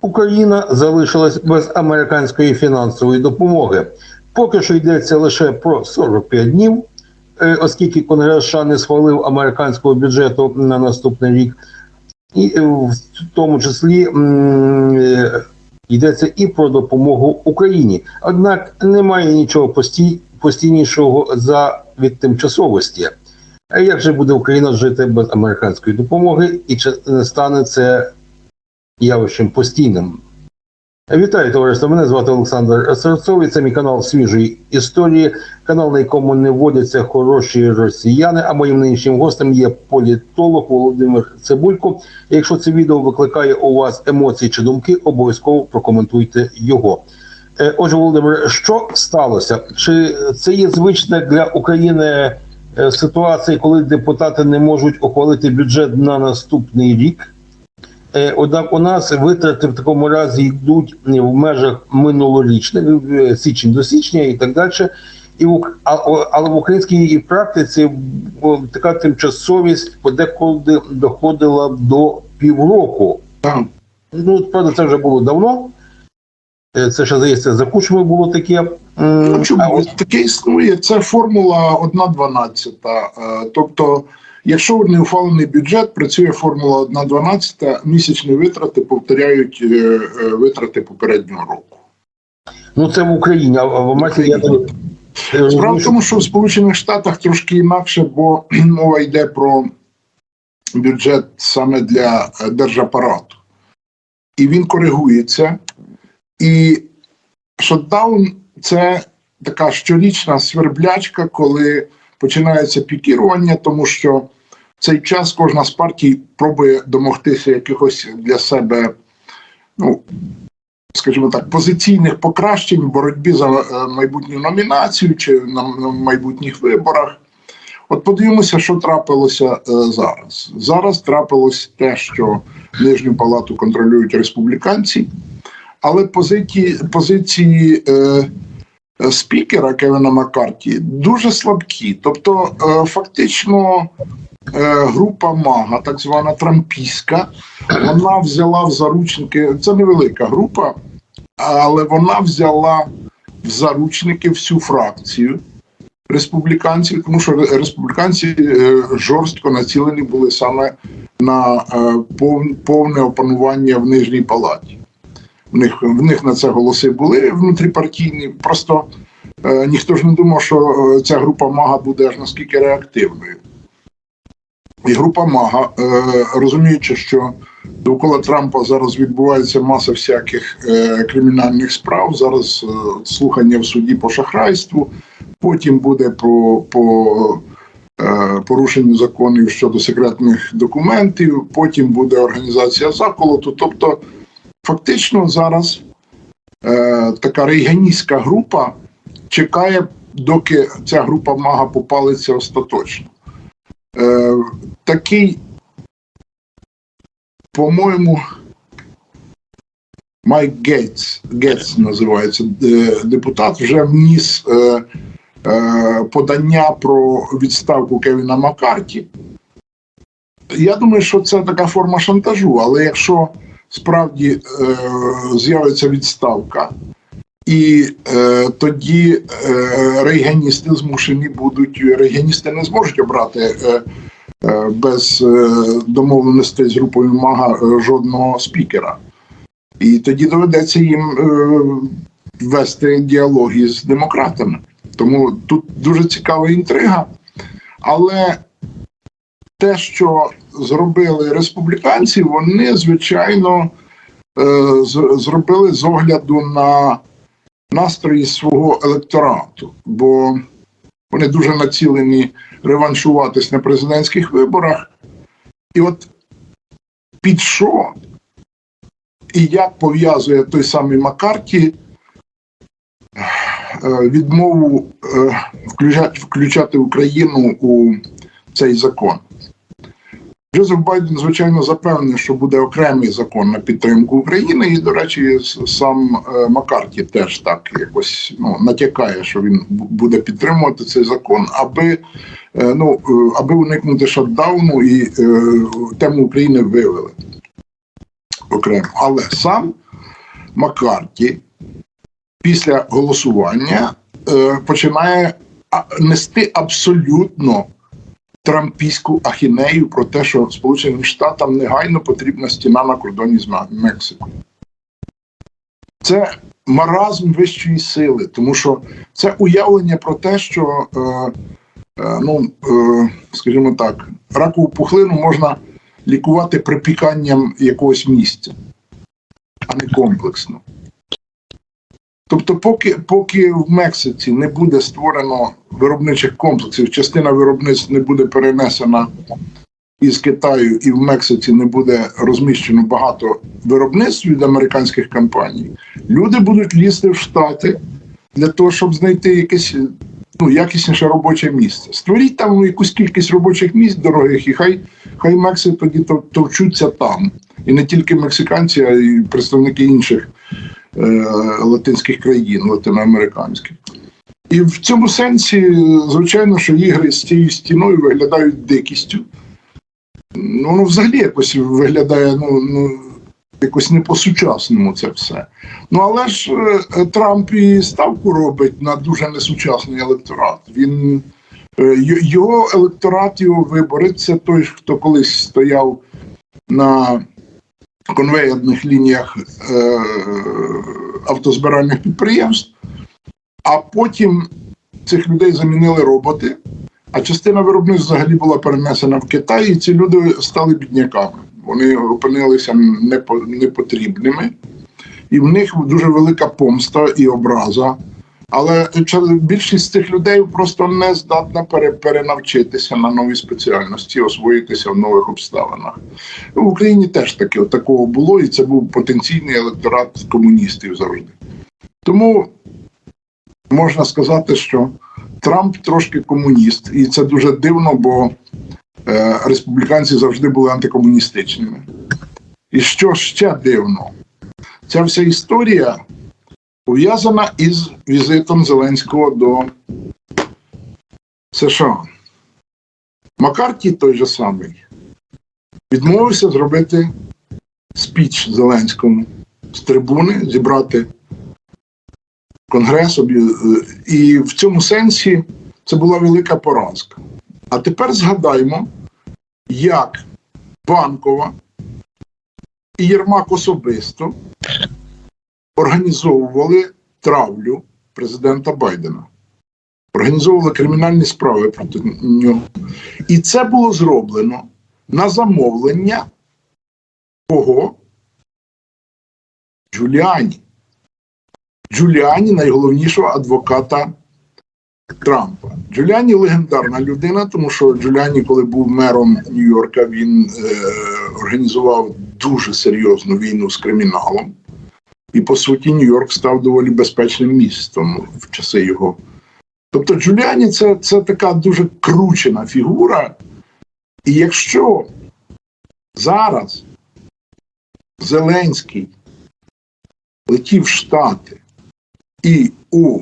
Україна залишилась без американської фінансової допомоги. Поки що йдеться лише про 45 днів, е, оскільки Конгрес США не схвалив американського бюджету на наступний рік, і е, в тому числі е, йдеться і про допомогу Україні. Однак немає нічого постій, постійнішого за від тимчасовості. А як же буде Україна жити без американської допомоги, і чи не стане це явищем постійним? Вітаю, товариство. Мене звати Олександр Серцов, і це мій канал свіжої історії, канал, на якому не вводяться хороші росіяни. А моїм нинішнім гостем є політолог Володимир Цибулько. Якщо це відео викликає у вас емоції чи думки, обов'язково прокоментуйте його. Е, Отже, Володимир, що сталося? Чи це є звичне для України е, ситуація, коли депутати не можуть ухвалити бюджет на наступний рік? Е, Однак у нас витрати в такому разі йдуть в межах минулорічних, е, січень до січня і так далі. І в, а- але в українській практиці така тимчасовість подекуди доходила до півроку. Ну, правда, це вже було давно. Е, Це ще здається, за кучми було таке. Ну, чому таке існує? Це формула 1,12. Е, Тобто, якщо не ухвалений бюджет, працює формула 1,12, місячні витрати повторяють е, е, витрати попереднього року. Ну, це в Україні, а в Америці я е, Справа в тому, що в Сполучених Штатах трошки інакше, бо мова йде про бюджет саме для держапарату. І він коригується. І шотдаун це така щорічна сверблячка, коли починається пікірування, тому що в цей час кожна з партій пробує домогтися якихось для себе, ну, скажімо так, позиційних покращень в боротьбі за е, майбутню номінацію чи на, майбутніх виборах. От подивимося, що трапилося е, зараз. Зараз трапилось те, що нижню палату контролюють республіканці, але позиції, позиції е, спікера Кевіна Маккарті дуже слабкі. Тобто, е, фактично, е, група Мага, так звана Трампійська, вона взяла в заручники. Це невелика група, але вона взяла в заручники всю фракцію республіканців, тому що республіканці е, жорстко націлені були саме на е, повне опанування в нижній палаті. В них, в них на це голоси були внутріпартійні. Просто е, ніхто ж не думав, що е, ця група Мага буде аж наскільки реактивною. І група Мага, е, розуміючи, що довкола Трампа зараз відбувається маса всяких е, кримінальних справ, зараз е, слухання в суді по шахрайству, потім буде по, по е, порушенню законів щодо секретних документів, потім буде організація заколоту. Тобто, фактично зараз е, така рейганістська група чекає, доки ця група мага попалиться остаточно. Е, такий, по-моєму, Майк Гейтс, Гейтс називається е, депутат, вже вніс е, е, подання про відставку Кевіна Маккарті. Я думаю, що це така форма шантажу, але якщо справді е, з'явиться відставка, і е, тоді е, рейганісти змушені будуть, рейганісти не зможуть обрати е, е, без е, домовленостей з групою Мага е, жодного спікера. І тоді доведеться їм е, вести діалоги з демократами. Тому тут дуже цікава інтрига. Але те, що зробили республіканці, вони, звичайно, е, зробили з огляду на настрої свого електорату, бо вони дуже націлені реваншуватись на президентських виборах. І от під що і як пов'язує той самий Маккарті е, відмову е, включати Україну у цей закон. Джозеф Байден, звичайно, запевнив, що буде окремий закон на підтримку України, і, до речі, сам е, Маккарті теж так якось ну, натякає, що він буде підтримувати цей закон, аби, е, ну, е, аби уникнути шатдауну і тему України вивели окремо. Але сам Маккарті після голосування починає нести абсолютно трампійську ахінею про те, що Сполученим Штатам негайно потрібна стіна на кордоні з Мексикою. Це маразм вищої сили, тому що це уявлення про те, що, е, е, ну, е, скажімо так, ракову пухлину можна лікувати припіканням якогось місця, а не комплексно. Тобто, поки, поки в Мексиці не буде створено виробничих комплексів, частина виробництв не буде перенесена із Китаю і в Мексиці не буде розміщено багато виробництв від американських компаній, люди будуть лізти в Штати для того, щоб знайти якесь ну, якісніше робоче місце. Створіть там якусь кількість робочих місць дорогих, і хай, хай Мексики тоді тов- товчуться там. І не тільки мексиканці, а й представники інших латинських країн, латиноамериканських. І в цьому сенсі, звичайно, що ігри з цією стіною виглядають дикістю. Ну, воно взагалі якось виглядає, ну, ну якось не по-сучасному це все. Ну але ж е, Трамп і ставку робить на дуже несучасний електорат. Він е, його електорат, його виборець, це той, хто колись стояв на конвейерних лініях е, автозбиральних підприємств, а потім цих людей замінили роботи. А частина виробництв взагалі була перенесена в Китай, і ці люди стали бідняками. Вони опинилися непо- непотрібними, і в них дуже велика помста і образа. Але більшість цих людей просто не здатна пере- перенавчитися на нові спеціальності, освоїтися в нових обставинах. В Україні теж таке такого було, і це був потенційний електорат комуністів завжди. Тому можна сказати, що Трамп трошки комуніст, і це дуже дивно, бо е, республіканці завжди були антикомуністичними. І що ще дивно, ця вся історія пов'язана із візитом Зеленського до США. Макарті той же самий відмовився зробити спіч Зеленському з трибуни, зібрати конгрес. І в цьому сенсі це була велика поразка. А тепер згадаймо, як Банкова і Єрмак особисто організовували травлю президента Байдена. Організовували кримінальні справи проти нього. І це було зроблено на замовлення кого? Джуліані. Джуліані найголовнішого адвоката Трампа. Джуліані легендарна людина, тому що Джуліані, коли був мером Нью-Йорка, він е, організував дуже серйозну війну з криміналом. І по суті, Нью-Йорк став доволі безпечним містом в часи його. Тобто, Джуліані це, це така дуже кручена фігура. І якщо зараз Зеленський летів в Штати і у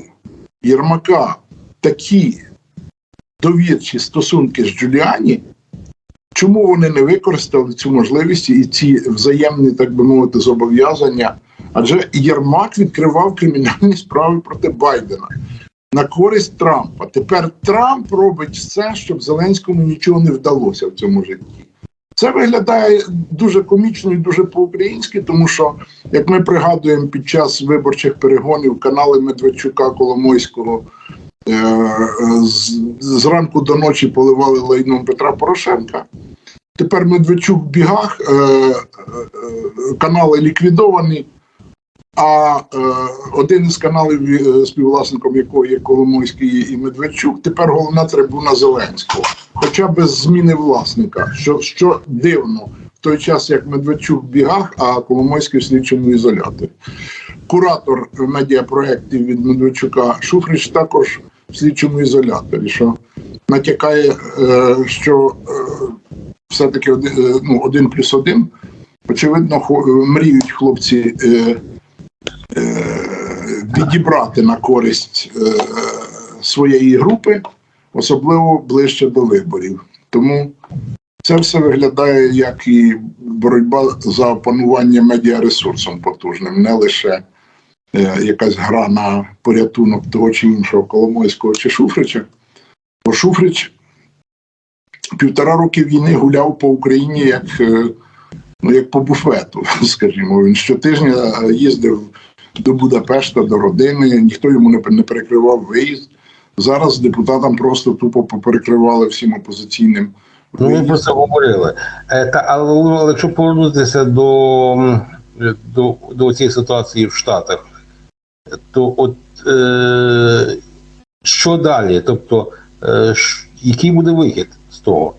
Єрмака такі довірчі стосунки з Джуліані, чому вони не використали цю можливість і ці взаємні, так би мовити, зобов'язання? Адже Єрмак відкривав кримінальні справи проти Байдена на користь Трампа. Тепер Трамп робить все, щоб Зеленському нічого не вдалося в цьому житті. Це виглядає дуже комічно і дуже по-українськи, тому що, як ми пригадуємо під час виборчих перегонів канали Медведчука Коломойського е, з, зранку до ночі поливали лайном Петра Порошенка. Тепер Медведчук в бігах, е, е, канали ліквідовані. А е, один із каналів, е, співвласником якого є Коломойський і Медведчук, тепер головна трибуна Зеленського. Хоча без зміни власника, що, що дивно, в той час як Медведчук в бігах, а Коломойський в слідчому ізоляторі. Куратор медіапроєктів від Медведчука Шуфрич також в слідчому ізоляторі, що натякає, е, що е, все-таки один, е, ну, один плюс один. Очевидно, хо- мріють хлопці е, відібрати на користь е, своєї групи, особливо ближче до виборів. Тому це все виглядає як і боротьба за опанування медіаресурсом потужним, не лише е, якась гра на порятунок того чи іншого Коломойського чи Шуфрича. Бо Шуфрич півтора роки війни гуляв по Україні як, е, ну, як по буфету, скажімо. Він щотижня їздив до Будапешта, до родини, ніхто йому не, не перекривав виїзд. Зараз депутатам просто тупо поперекривали всім опозиційним. Ну, ми про це говорили. Е, Та, але, але якщо повернутися до, до, до цієї ситуації в Штатах, то от е, що далі? Тобто, е, ш- який буде вихід з того?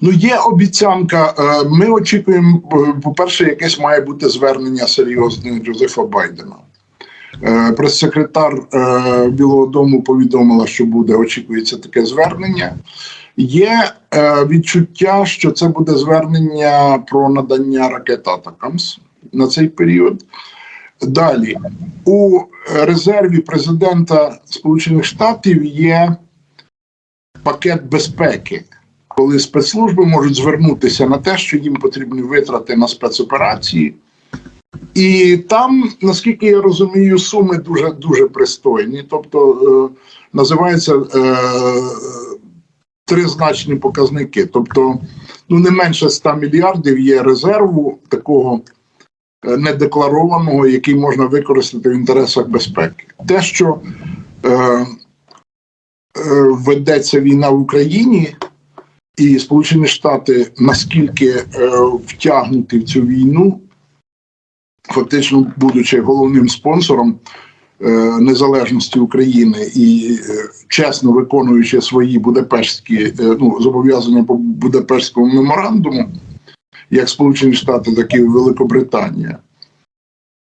Ну, є обіцянка. е, Ми очікуємо, е, по-перше, якесь має бути звернення серйозне Джозефа Байдена. Е, Прес-секретар е, Білого Дому повідомила, що буде, очікується таке звернення. Є е, відчуття, що це буде звернення про надання ракет Атакамс на цей період. Далі, у резерві президента Сполучених Штатів є пакет безпеки коли спецслужби можуть звернутися на те, що їм потрібні витрати на спецоперації. І там, наскільки я розумію, суми дуже дуже пристойні. Тобто е, називаються е, тризначні показники. Тобто, ну не менше 100 мільярдів є резерву такого е, недекларованого, який можна використати в інтересах безпеки. Те, що е, е, ведеться війна в Україні, і Сполучені Штати наскільки е, втягнуті в цю війну, фактично будучи головним спонсором е, незалежності України і е, чесно виконуючи свої будапештські е, ну, зобов'язання по Будапештському меморандуму, як Сполучені Штати, так і Великобританія,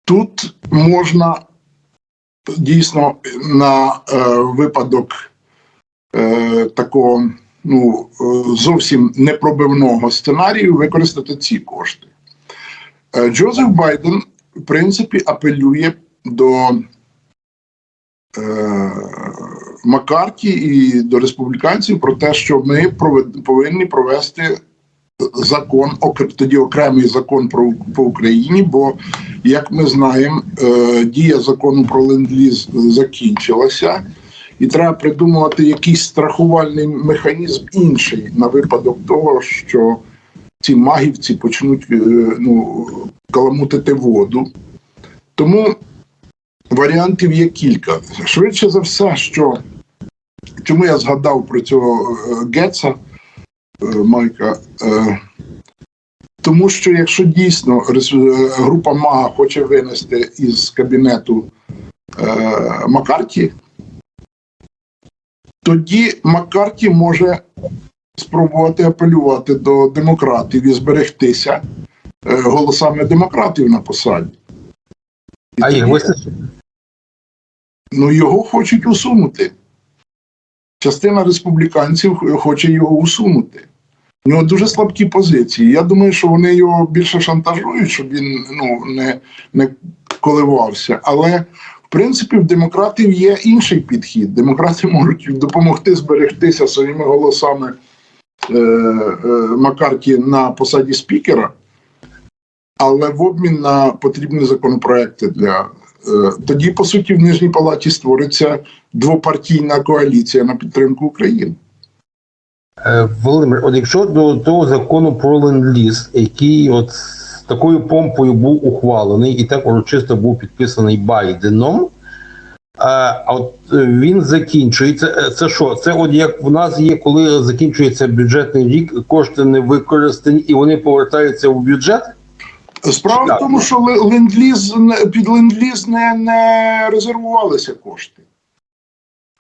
тут можна дійсно на е, випадок е, такого ну, зовсім непробивного сценарію використати ці кошти. Е, Джозеф Байден, в принципі, апелює до е, Маккарті і до республіканців про те, що ми повинні провести закон, тоді окремий закон про по Україні, бо, як ми знаємо, е, дія закону про ленд-ліз закінчилася і треба придумувати якийсь страхувальний механізм інший на випадок того, що ці магівці почнуть е, ну, каламутити воду. Тому варіантів є кілька. Швидше за все, що чому я згадав про цього е, Гетца е, Майка. Тому що якщо дійсно група Мага хоче винести із кабінету Макарті, тоді Маккарті може спробувати апелювати до демократів і зберегтися е, голосами демократів на посаді. І А їх вистачить? ну, його хочуть усунути. Частина республіканців хоче його усунути. У нього дуже слабкі позиції. Я думаю, що вони його більше шантажують, щоб він ну, не, не коливався. Але в принципі в демократів є інший підхід. Демократи можуть допомогти зберегтися своїми голосами е, е, Макарті на посаді спікера, але в обмін на потрібні законопроекти для. е, Тоді, по суті, в Нижній Палаті створиться двопартійна коаліція на підтримку України. Володимир, от якщо до того закону про ленд-ліз, який от з такою помпою був ухвалений і так урочисто був підписаний Байденом, а от е, він закінчується. Е, Це що? Це от як в нас є, коли закінчується бюджетний рік, кошти не використані і вони повертаються в бюджет? Справа Так. в тому, що ленд-ліз під ленд-ліз не, не резервувалися кошти.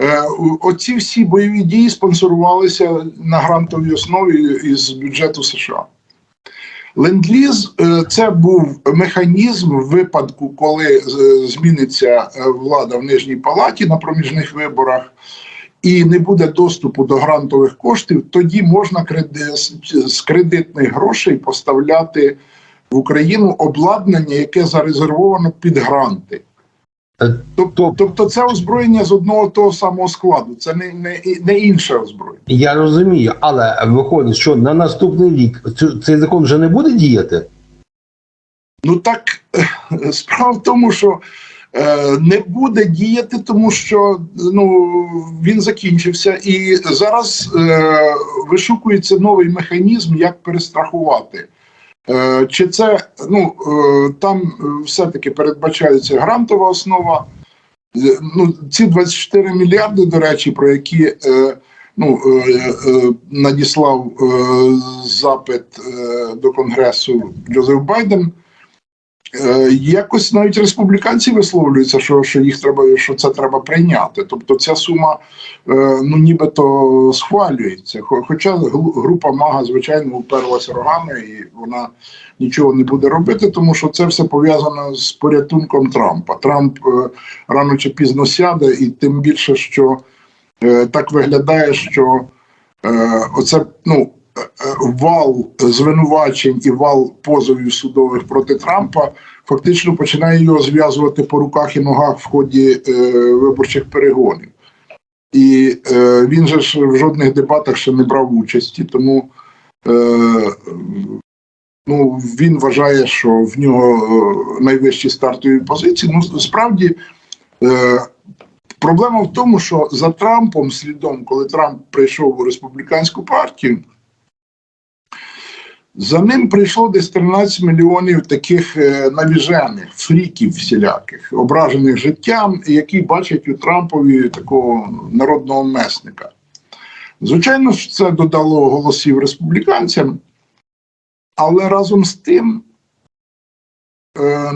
Е, оці всі бойові дії спонсорувалися на грантовій основі із бюджету США. Ленд-ліз е, це був механізм в випадку, коли е, зміниться е, влада в Нижній Палаті на проміжних виборах. І не буде доступу до грантових коштів, тоді можна креди- з- кредитних грошей поставляти в Україну обладнання, яке зарезервовано під гранти. Тобто, тобто це озброєння з одного того самого складу, це не, не, не інше озброєння. Я розумію, але виходить, що на наступний рік цей закон вже не буде діяти. Ну так е, справа в тому, що е, не буде діяти, тому що ну, він закінчився, і зараз е, вишукується новий механізм, як перестрахувати. Е, чи це ну е, там е, все-таки передбачається грантова основа? Ну, ці 24 мільярди, до речі, про які ну, надіслав запит до Конгресу Джозеф Байден. Е, Якось навіть республіканці висловлюються, що, що їх треба, що це треба прийняти. Тобто ця сума е, ну нібито схвалюється. Хоча група Мага, звичайно, уперлася рогами, і вона нічого не буде робити, тому що це все пов'язано з порятунком Трампа. Трамп е, рано чи пізно сяде, і тим більше, що так виглядає, що оце ну. Вал звинувачень і вал позовів судових проти Трампа фактично починає його зв'язувати по руках і ногах в ході е, виборчих перегонів. І е, він же ж в жодних дебатах ще не брав участі, тому е, ну, він вважає, що в нього е, найвищі стартові позиції. Ну, справді, е, проблема в тому, що за Трампом слідом, коли Трамп прийшов у республіканську партію, за ним прийшло десь 13 мільйонів таких е, навіжених, фріків всіляких, ображених життям, які бачать у Трампові такого народного месника. Звичайно, це додало голосів республіканцям, але разом з тим, е,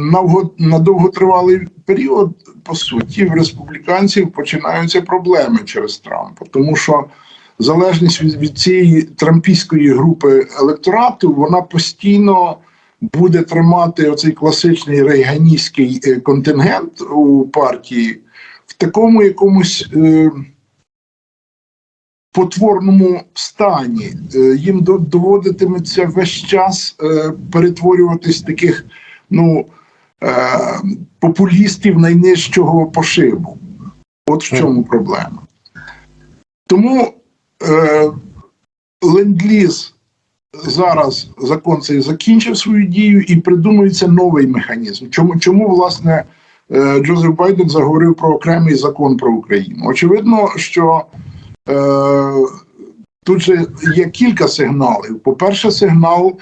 на довготривалий період, по суті, в республіканців починаються проблеми через Трампа, тому що залежність від, від цієї трампійської групи електорату, вона постійно буде тримати оцей класичний рейганістський е, контингент у партії в такому якомусь е, потворному стані. Е, їм доводитиметься весь час е, перетворюватись таких ну, популістів найнижчого пошибу. От в чому проблема. Тому е, ленд-ліз зараз закон цей закінчив свою дію і придумується новий механізм. Чому, чому власне, е, Джозеф Байден заговорив про окремий закон про Україну? Очевидно, що е, тут же є кілька сигналів. По-перше, сигнал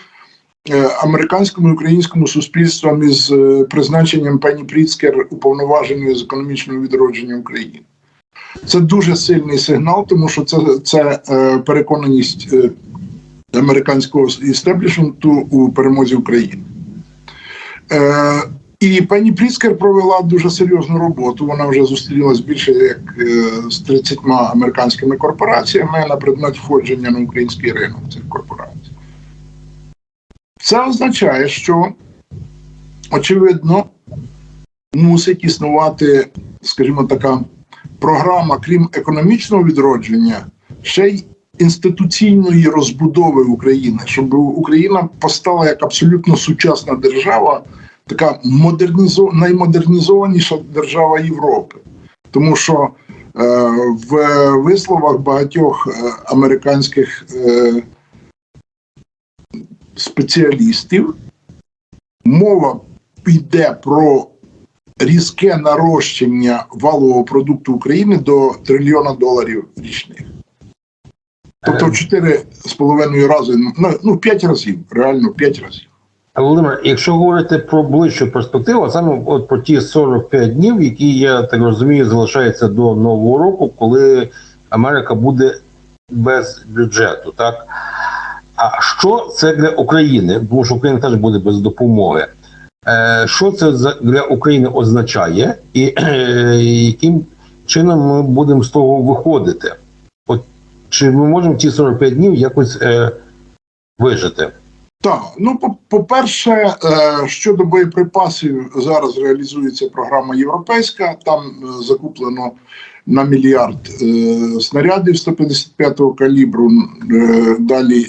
е, американському і українському суспільствам із е, призначенням Пені Пріцкер уповноваженою з економічного відродження України. Це дуже сильний сигнал, тому що це, це е, переконаність е, американського істеблішменту у перемозі України. Е, і пані Пріскер провела дуже серйозну роботу. Вона вже зустрілась більше як е, з 30 американськими корпораціями на предмет входження на український ринок цих корпорацій. Це означає, що очевидно мусить існувати, скажімо, така програма, крім економічного відродження, ще й інституційної розбудови України, щоб Україна постала як абсолютно сучасна держава, така модернізо... наймодернізованіша держава Європи. Тому що е, в висловах багатьох е, американських е, спеціалістів мова йде про різке нарощення валового продукту України до трильйона доларів річних. Тобто в чотири з половиною рази, ну, ну п'ять разів, реально п'ять разів. Володимир, якщо говорити про ближчу перспективу, а саме от про ті 45 днів, які я так розумію, залишаються до нового року, коли Америка буде без бюджету, так? А що це для України? Тому що Україна теж буде без допомоги. Е, Що це для України означає, і е, яким чином ми будемо з того виходити? От чи ми можемо ті 45 днів якось е, вижити? Так, ну по- по-перше, е, щодо боєприпасів, зараз реалізується програма європейська. Там е, закуплено на мільярд е, снарядів 155-го калібру. Далі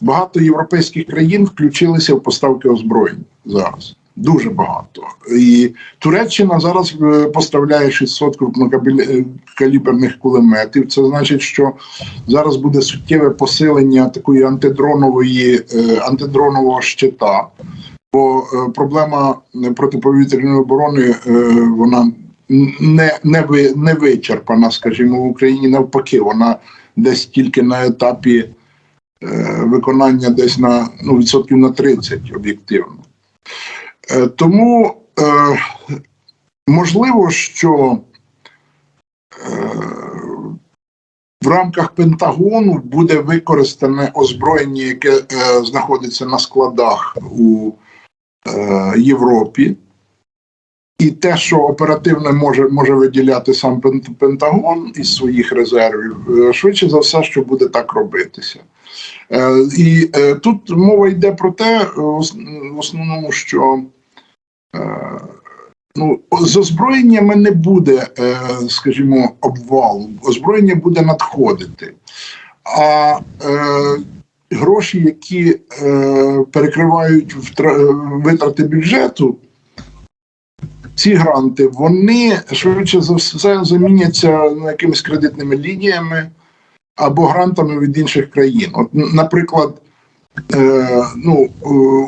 багато європейських країн включилися в поставки озброєнь зараз. Дуже багато. І Туреччина зараз е, поставляє 600 крупнокаліберних кулеметів. Це значить, що зараз буде суттєве посилення такої антидронової е, антидронового щита. Бо е, проблема протиповітряної оборони вона не, не, ви, не вичерпана, скажімо, в Україні навпаки, вона десь тільки на етапі виконання десь на ну, відсотків на 30 об'єктивно. Е, Тому е, можливо, що е, в рамках Пентагону буде використане озброєння, яке знаходиться на складах у Європі. І те, що оперативно може, може виділяти сам Пентагон із своїх резервів, швидше за все, що буде так робитися. Е, І е, тут мова йде про те, е, в основному, що ну, з озброєннями не буде, скажімо, обвалу. Озброєння буде надходити. А гроші, які перекривають витрати бюджету, ці гранти, вони швидше за все заміняться якимись кредитними лініями або грантами від інших країн. От, наприклад, е, ну,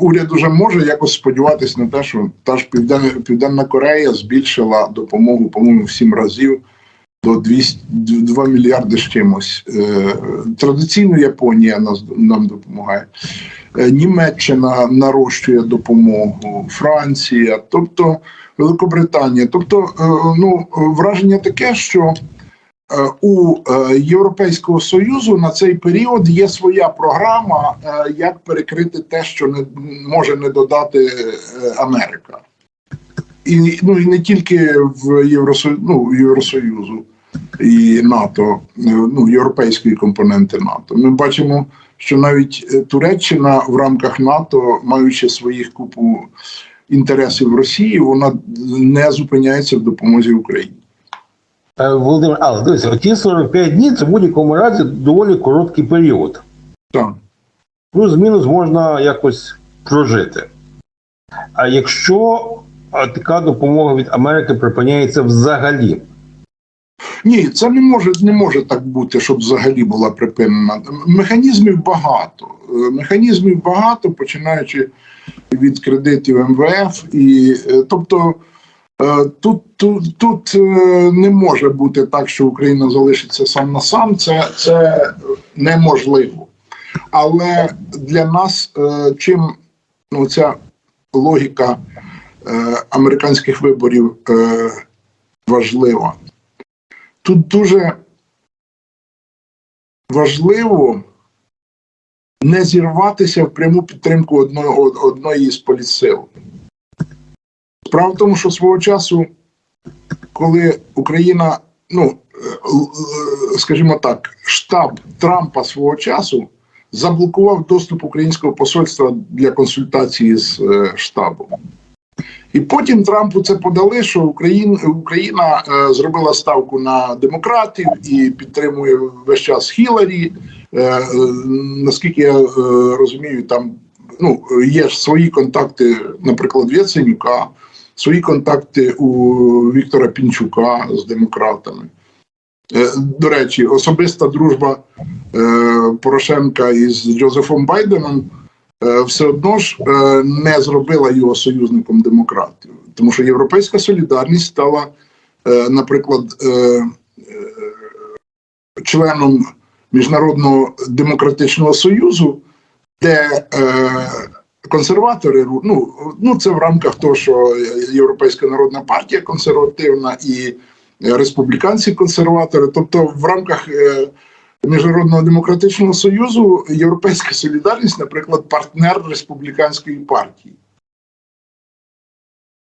уряд уже може якось сподіватися на те, що та ж Південна, Південна Корея збільшила допомогу, по-моєму, в сім разів до 200, 2 мільярди з чимось. Е, традиційно Японія нас, нам допомагає. Е, Німеччина нарощує допомогу, Франція, тобто Великобританія. Тобто, е, ну, враження таке, що у е, Європейського Союзу на цей період є своя програма, е, як перекрити те, що не може не додати е, Америка. І, ну, і не тільки в Євросоюзу, ну, Євросоюзу і НАТО, е, ну, європейської компоненти НАТО. Ми бачимо, що навіть е, Туреччина в рамках НАТО, маючи своїх купу інтересів Росії, вона не зупиняється в допомозі Україні. Е, Володимир, але дивіться, оті 45 днів це в будь-якому разі доволі короткий період. Так. Плюс-мінус можна якось прожити. А якщо така допомога від Америки припиняється взагалі, Ні, це не може не може так бути, щоб взагалі була припинена. Механізмів багато. Е, Механізмів багато, починаючи від кредитів МВФ, і е, тобто тут, тут, тут е, не може бути так, що Україна залишиться сам на сам. Це, це неможливо. Але для нас е, чим ну, ця логіка е, американських виборів е, важлива. Тут дуже важливо не зірватися в пряму підтримку одної, од- одної із політсил. Справа в тому, що свого часу, коли Україна, ну, е, е, скажімо так, штаб Трампа свого часу заблокував доступ українського посольства для консультації з е, штабом. І потім Трампу це подали, що Україна, Україна е, зробила ставку на демократів і підтримує весь час Хіларі. Е, е, наскільки я е, розумію, там ну, є ж свої контакти, наприклад, Яценюка, свої контакти у Віктора Пінчука з демократами. Е, До речі, особиста дружба е, Порошенка із Джозефом Байденом е, все одно ж не зробила його союзником демократів, тому що Європейська солідарність стала, наприклад, членом Міжнародного демократичного союзу, де консерватори ну, ну це в рамках того, що Європейська народна партія консервативна і республіканці консерватори, тобто в рамках. Е, Міжнародного демократичного союзу Європейська солідарність, наприклад, партнер республіканської партії.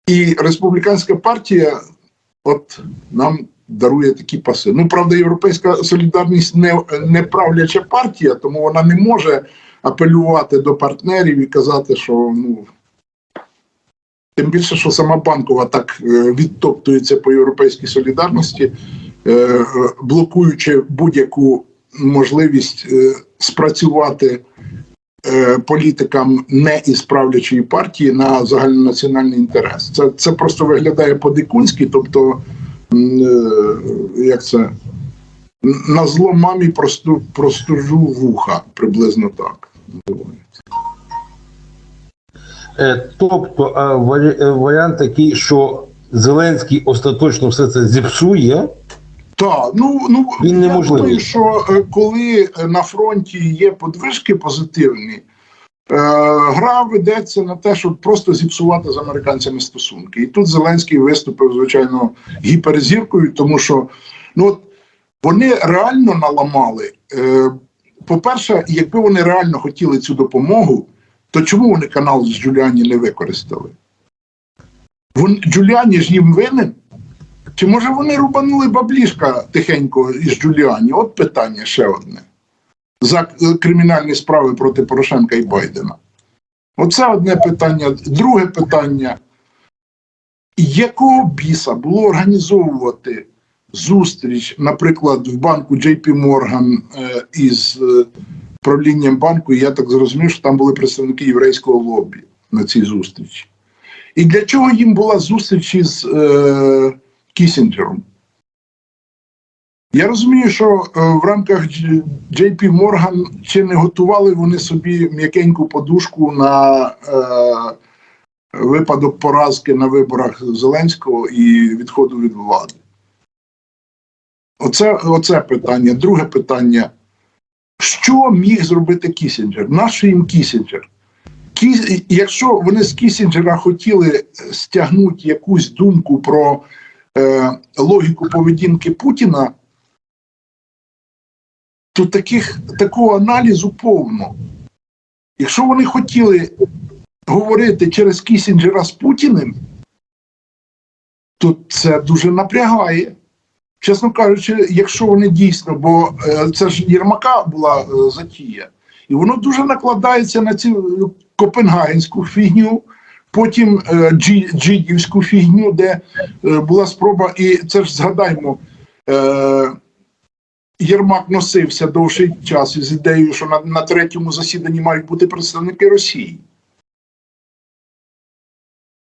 І республіканська партія, от нам дарує такі паси. Ну, правда, Європейська солідарність не, не правляча партія, тому вона не може апелювати до партнерів і казати, що ну. Тим більше, що сама банкова так е, відтоптується по європейській солідарності, е, е, блокуючи будь-яку можливість спрацювати політикам не із правлячої партії на загальнонаціональний інтерес. Це, це просто виглядає по-дикунськи, тобто, як це, на зло мамі просту, простужу вуха, приблизно так. Е, Тобто е, варіант такий, що Зеленський остаточно все це зіпсує. Так, ну ну Він я думаю, що е, коли на фронті є подвижки позитивні, е, гра ведеться на те, щоб просто зіпсувати з американцями стосунки. І тут Зеленський виступив, звичайно, гіперзіркою, тому що ну от вони реально наламали. Е, по-перше, якби вони реально хотіли цю допомогу, то чому вони канал з Джуліані не використали? Вон, Джуліані ж їм винен. Чи може вони рубанули баблішка тихенько із Джуліані? От питання ще одне. За е, кримінальні справи проти Порошенка і Байдена. Оце одне питання. Друге питання. Якого біса було організовувати зустріч, наприклад, в банку JP Morgan е, із е, правлінням банку, я так зрозумів, що там були представники єврейського лобі на цій зустрічі. І для чого їм була зустріч із е, Кісінджером? Я розумію, що е, в рамках JP Morgan чи не готували вони собі м'якеньку подушку на е, випадок поразки на виборах Зеленського і відходу від влади. Оце, оце питання. Друге питання. Що міг зробити Кісінджер? Нащо їм Кісінджер? Кіс... Якщо вони з Кісінджера хотіли стягнути якусь думку про е, логіку поведінки Путіна, то таких, такого аналізу повно. Якщо вони хотіли говорити через Кісінджера з Путіним, то це дуже напрягає. Чесно кажучи, якщо вони дійсно, бо е, це ж Єрмака була е, затія, і воно дуже накладається на цю копенгагенську фігню, потім е, джі, джидівську фігню, де була спроба, і це ж згадаймо, Єрмак носився довший час із ідеєю, що на, на третьому засіданні мають бути представники Росії.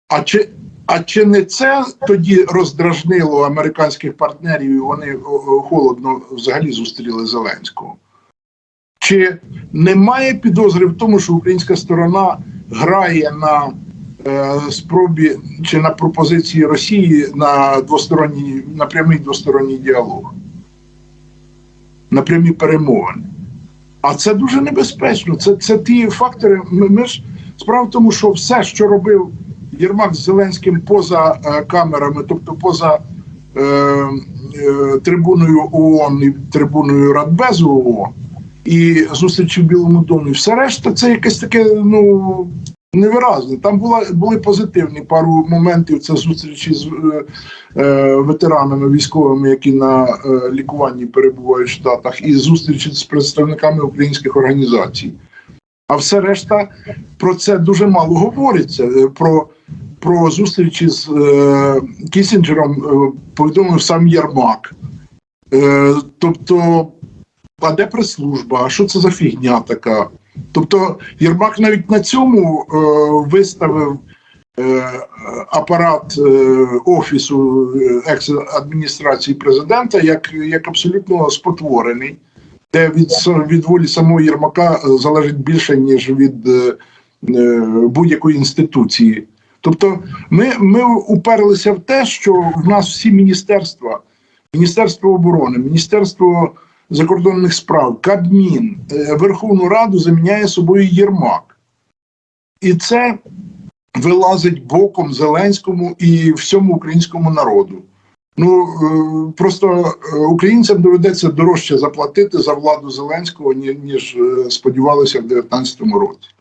А чи, а чи не це тоді роздражнило американських партнерів, і вони о, о, холодно взагалі зустріли Зеленського? Чи немає підозри в тому, що українська сторона грає на е, спробі чи на пропозиції Росії на двосторонній, на прямий двосторонній діалог, на прямі перемовини? А це дуже небезпечно. Це, це ті фактори. Ми, ми ж справа в тому, що все, що робив Єрмак з Зеленським поза е, камерами, тобто поза е, е, трибуною ООН і трибуною Радбезу ООН і зустрічі в Білому домі, все решта це якесь таке, ну. Невиразне. Там була, були позитивні пару моментів. Це зустрічі з е, е, ветеранами військовими, які на е, лікуванні перебувають в Штатах, і зустрічі з представниками українських організацій. А все решта про це дуже мало говориться. Е, Про, про зустрічі з е, Кісінджером е, повідомив сам Єрмак. Е, тобто, а де прес-служба? А що це за фігня така? Тобто, Єрмак навіть на цьому е, виставив е, апарат е, офісу е, екс-адміністрації президента як, як абсолютно спотворений, де від, від волі самого Єрмака залежить більше, ніж від будь-якої інституції. Тобто, ми, ми уперлися в те, що в нас всі міністерства, Міністерство оборони, Міністерство закордонних справ, Кабмін, е, Верховну Раду заміняє собою Єрмак. І це вилазить боком Зеленському і всьому українському народу. Ну е, просто е, українцям доведеться дорожче заплатити за владу Зеленського, ніж сподівалися в 2019 році.